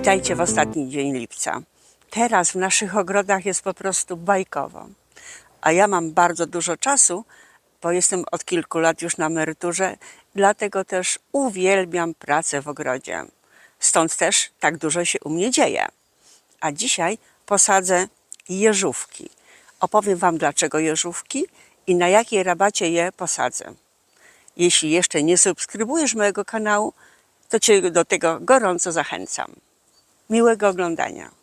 Witajcie w ostatni dzień lipca. Teraz w naszych ogrodach jest po prostu bajkowo. A ja mam bardzo dużo czasu, bo jestem od kilku lat już na emeryturze, dlatego też uwielbiam pracę w ogrodzie. Stąd też tak dużo się u mnie dzieje. A dzisiaj posadzę jeżówki. Opowiem Wam dlaczego jeżówki i na jakiej rabacie je posadzę. Jeśli jeszcze nie subskrybujesz mojego kanału, to Cię do tego gorąco zachęcam. Miłego oglądania.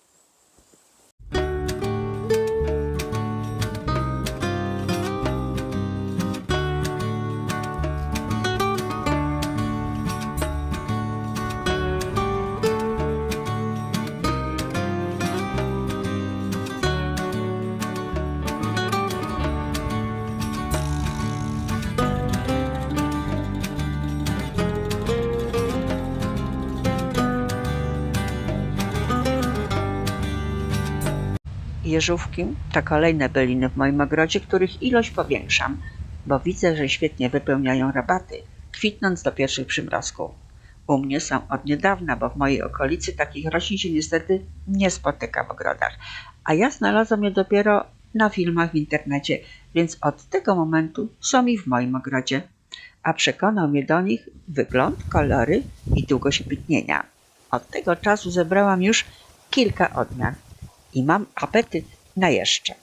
Jeżówki to kolejne byliny w moim ogrodzie, których ilość powiększam, bo widzę, że świetnie wypełniają rabaty, kwitnąc do pierwszych przymrozków. U mnie są od niedawna, bo w mojej okolicy takich roślin się niestety nie spotyka w ogrodach, a ja znalazłam je dopiero na filmach w internecie, więc od tego momentu są i w moim ogrodzie. A przekonał mnie do nich wygląd, kolory i długość kwitnienia. Od tego czasu zebrałam już kilka odmian i mam apetyt na jeszcze.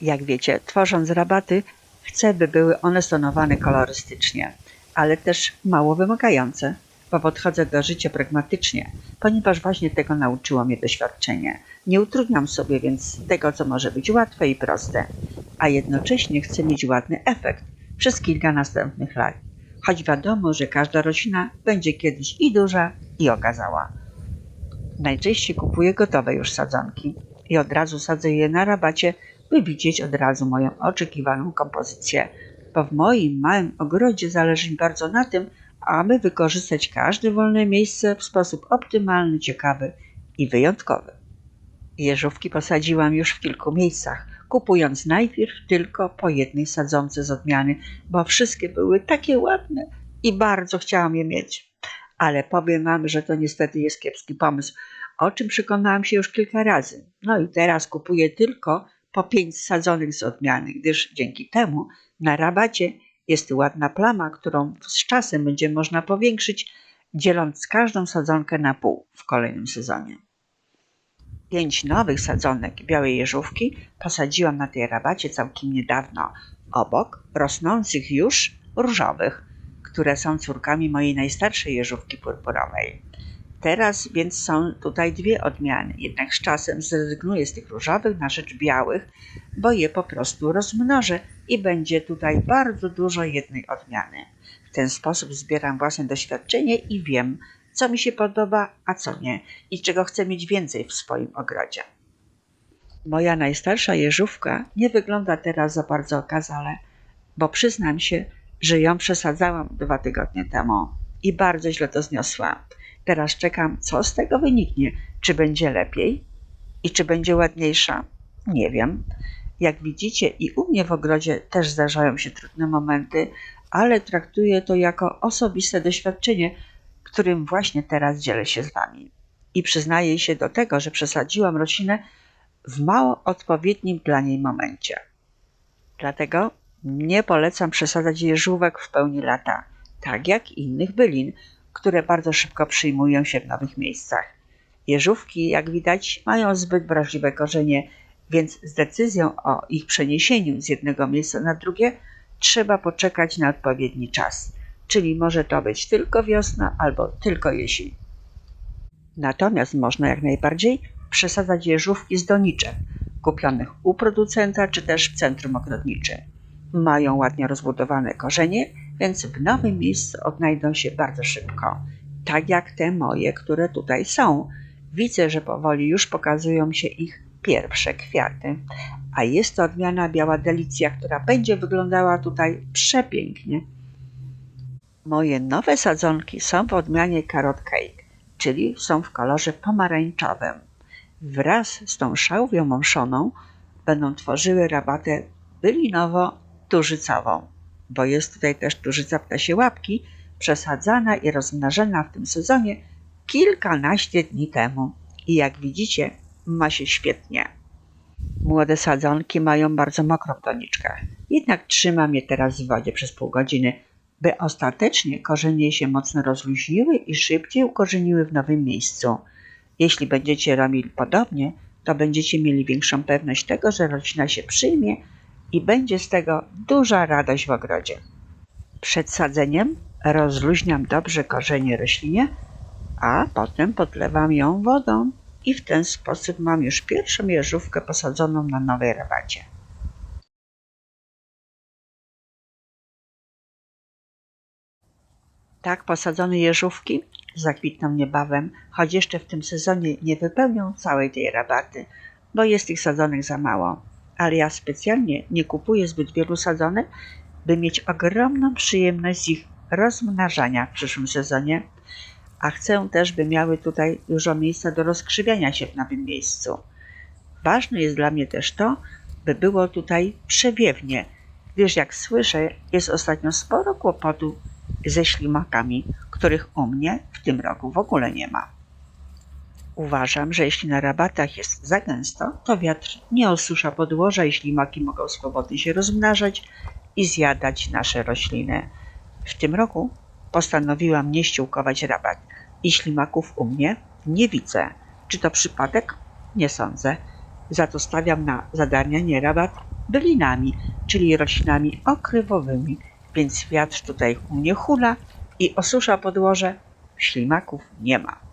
Jak wiecie, tworząc rabaty, chcę, by były one stonowane kolorystycznie, ale też mało wymagające, bo podchodzę do życia pragmatycznie, ponieważ właśnie tego nauczyło mnie doświadczenie. Nie utrudniam sobie więc tego, co może być łatwe i proste, a jednocześnie chcę mieć ładny efekt przez kilka następnych lat. Choć wiadomo, że każda roślina będzie kiedyś i duża, i okazała. Najczęściej kupuję gotowe już sadzonki i od razu sadzę je na rabacie, by widzieć od razu moją oczekiwaną kompozycję, bo w moim małym ogrodzie zależy mi bardzo na tym, aby wykorzystać każde wolne miejsce w sposób optymalny, ciekawy i wyjątkowy. Jeżówki posadziłam już w kilku miejscach, kupując najpierw tylko po jednej sadzonce z odmiany, bo wszystkie były takie ładne i bardzo chciałam je mieć. Ale powiem Wam, że to niestety jest kiepski pomysł, o czym przekonałam się już kilka razy. No i teraz kupuję tylko po pięć sadzonych z odmiany, gdyż dzięki temu na rabacie jest ładna plama, którą z czasem będzie można powiększyć, dzieląc każdą sadzonkę na pół w kolejnym sezonie. Pięć nowych sadzonek białej jeżówki posadziłam na tej rabacie całkiem niedawno, obok rosnących już różowych, które są córkami mojej najstarszej jeżówki purpurowej. Teraz więc są tutaj dwie odmiany, jednak z czasem zrezygnuję z tych różowych na rzecz białych, bo je po prostu rozmnożę i będzie tutaj bardzo dużo jednej odmiany. W ten sposób zbieram własne doświadczenie i wiem, co mi się podoba, a co nie i czego chcę mieć więcej w swoim ogrodzie. Moja najstarsza jeżówka nie wygląda teraz za bardzo okazale, bo przyznam się, że ją przesadzałam dwa tygodnie temu i bardzo źle to zniosłam. Teraz czekam, co z tego wyniknie. Czy będzie lepiej i czy będzie ładniejsza? Nie wiem. Jak widzicie, i u mnie w ogrodzie też zdarzają się trudne momenty, ale traktuję to jako osobiste doświadczenie, którym właśnie teraz dzielę się z Wami. I przyznaję się do tego, że przesadziłam roślinę w mało odpowiednim dla niej momencie. Dlatego nie polecam przesadzać jeżówek w pełni lata, tak jak innych bylin, które bardzo szybko przyjmują się w nowych miejscach. Jeżówki, jak widać, mają zbyt wrażliwe korzenie, więc z decyzją o ich przeniesieniu z jednego miejsca na drugie trzeba poczekać na odpowiedni czas, czyli może to być tylko wiosna albo tylko jesień. Natomiast można jak najbardziej przesadzać jeżówki z doniczek, kupionych u producenta czy też w centrum ogrodniczym. Mają ładnie rozbudowane korzenie, więc w nowym miejscu odnajdą się bardzo szybko. Tak jak te moje, które tutaj są. Widzę, że powoli już pokazują się ich pierwsze kwiaty. A jest to odmiana biała delicja, która będzie wyglądała tutaj przepięknie. Moje nowe sadzonki są w odmianie Carrot Cake, czyli są w kolorze pomarańczowym. Wraz z tą szałwią mąszoną będą tworzyły rabatę bylinowo-tużycową, bo jest tutaj też tużyca ptasie łapki, przesadzana i rozmnażana w tym sezonie kilkanaście dni temu i jak widzicie ma się świetnie. Młode sadzonki mają bardzo mokrą doniczkę, jednak trzymam je teraz w wodzie przez pół godziny, by ostatecznie korzenie się mocno rozluźniły i szybciej ukorzeniły w nowym miejscu. Jeśli będziecie robili podobnie, to będziecie mieli większą pewność tego, że roślina się przyjmie i będzie z tego duża radość w ogrodzie. Przed sadzeniem rozluźniam dobrze korzenie roślinie, a potem podlewam ją wodą i w ten sposób mam już pierwszą jeżówkę posadzoną na nowej rabacie. Tak posadzone jeżówki zakwitną niebawem, choć jeszcze w tym sezonie nie wypełnią całej tej rabaty, bo jest ich sadzonych za mało. Ale ja specjalnie nie kupuję zbyt wielu sadzonek, by mieć ogromną przyjemność z ich rozmnażania w przyszłym sezonie, a chcę też, by miały tutaj dużo miejsca do rozkrzywiania się w nowym miejscu. Ważne jest dla mnie też to, by było tutaj przewiewnie, gdyż jak słyszę, jest ostatnio sporo kłopotu ze ślimakami, których u mnie w tym roku w ogóle nie ma. Uważam, że jeśli na rabatach jest za gęsto, to wiatr nie osusza podłoża i ślimaki mogą swobodnie się rozmnażać i zjadać nasze rośliny. W tym roku postanowiłam nie ściółkować rabat i ślimaków u mnie nie widzę. Czy to przypadek? Nie sądzę. Za to stawiam na zadarnianie rabat bylinami, czyli roślinami okrywowymi, więc wiatr tutaj u mnie hula i osusza podłoże. Ślimaków nie ma.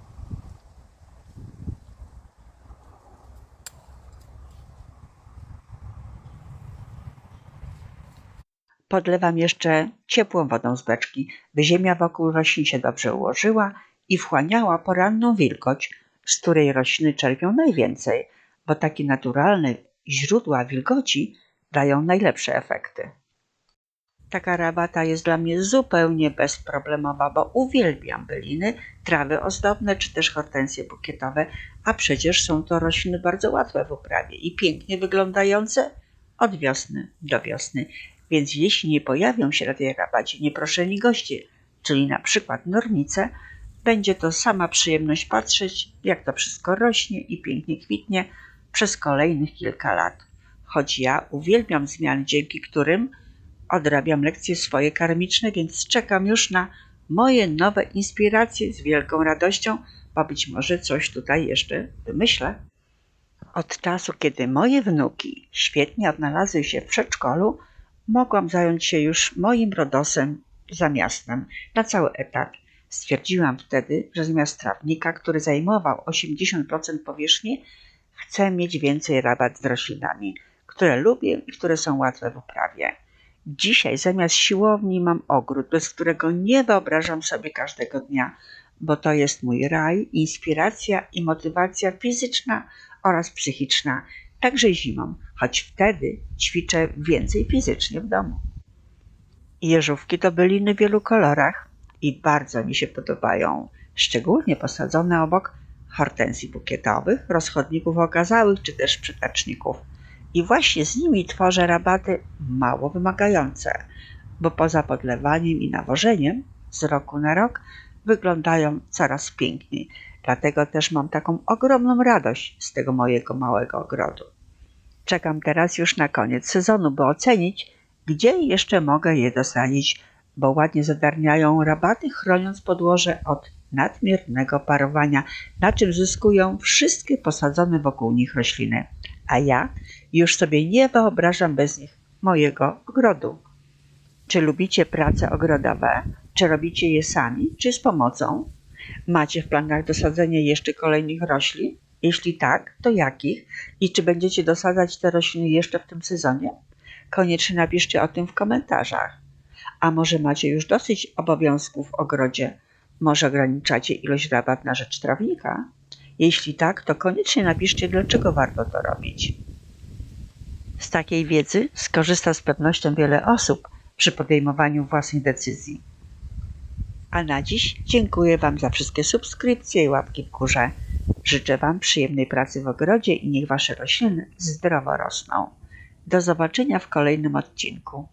Podlewam jeszcze ciepłą wodą z beczki, by ziemia wokół roślin się dobrze ułożyła i wchłaniała poranną wilgoć, z której rośliny czerpią najwięcej, bo takie naturalne źródła wilgoci dają najlepsze efekty. Taka rabata jest dla mnie zupełnie bezproblemowa, bo uwielbiam byliny, trawy ozdobne czy też hortensje bukietowe, a przecież są to rośliny bardzo łatwe w uprawie i pięknie wyglądające od wiosny do wiosny. Więc jeśli nie pojawią się na tej rabacie nieproszeni goście, czyli na przykład nornice, będzie to sama przyjemność patrzeć, jak to wszystko rośnie i pięknie kwitnie przez kolejnych kilka lat. Choć ja uwielbiam zmiany, dzięki którym odrabiam lekcje swoje karmiczne, więc czekam już na moje nowe inspiracje z wielką radością, bo być może coś tutaj jeszcze wymyślę. Od czasu, kiedy moje wnuki świetnie odnalazły się w przedszkolu, mogłam zająć się już moim rodosem za miastem na cały etat. Stwierdziłam wtedy, że zamiast trawnika, który zajmował 80% powierzchni, chcę mieć więcej rabat z roślinami, które lubię i które są łatwe w uprawie. Dzisiaj zamiast siłowni mam ogród, bez którego nie wyobrażam sobie każdego dnia, bo to jest mój raj, inspiracja i motywacja fizyczna oraz psychiczna, także zimą, choć wtedy ćwiczę więcej fizycznie w domu. Jeżówki to byliny w wielu kolorach i bardzo mi się podobają, szczególnie posadzone obok hortensji bukietowych, rozchodników okazałych czy też przytaczników. I właśnie z nimi tworzę rabaty mało wymagające, bo poza podlewaniem i nawożeniem z roku na rok wyglądają coraz piękniej. Dlatego też mam taką ogromną radość z tego mojego małego ogrodu. Czekam teraz już na koniec sezonu, by ocenić, gdzie jeszcze mogę je dosadzić, bo ładnie zadarniają rabaty, chroniąc podłoże od nadmiernego parowania, na czym zyskują wszystkie posadzone wokół nich rośliny. A ja już sobie nie wyobrażam bez nich mojego ogrodu. Czy lubicie prace ogrodowe? Czy robicie je sami, czy z pomocą? Macie w planach dosadzenie jeszcze kolejnych roślin? Jeśli tak, to jakich? I czy będziecie dosadzać te rośliny jeszcze w tym sezonie? Koniecznie napiszcie o tym w komentarzach. A może macie już dosyć obowiązków w ogrodzie? Może ograniczacie ilość rabat na rzecz trawnika? Jeśli tak, to koniecznie napiszcie, dlaczego warto to robić. Z takiej wiedzy skorzysta z pewnością wiele osób przy podejmowaniu własnych decyzji. A na dziś dziękuję Wam za wszystkie subskrypcje i łapki w górze. Życzę Wam przyjemnej pracy w ogrodzie i niech Wasze rośliny zdrowo rosną. Do zobaczenia w kolejnym odcinku.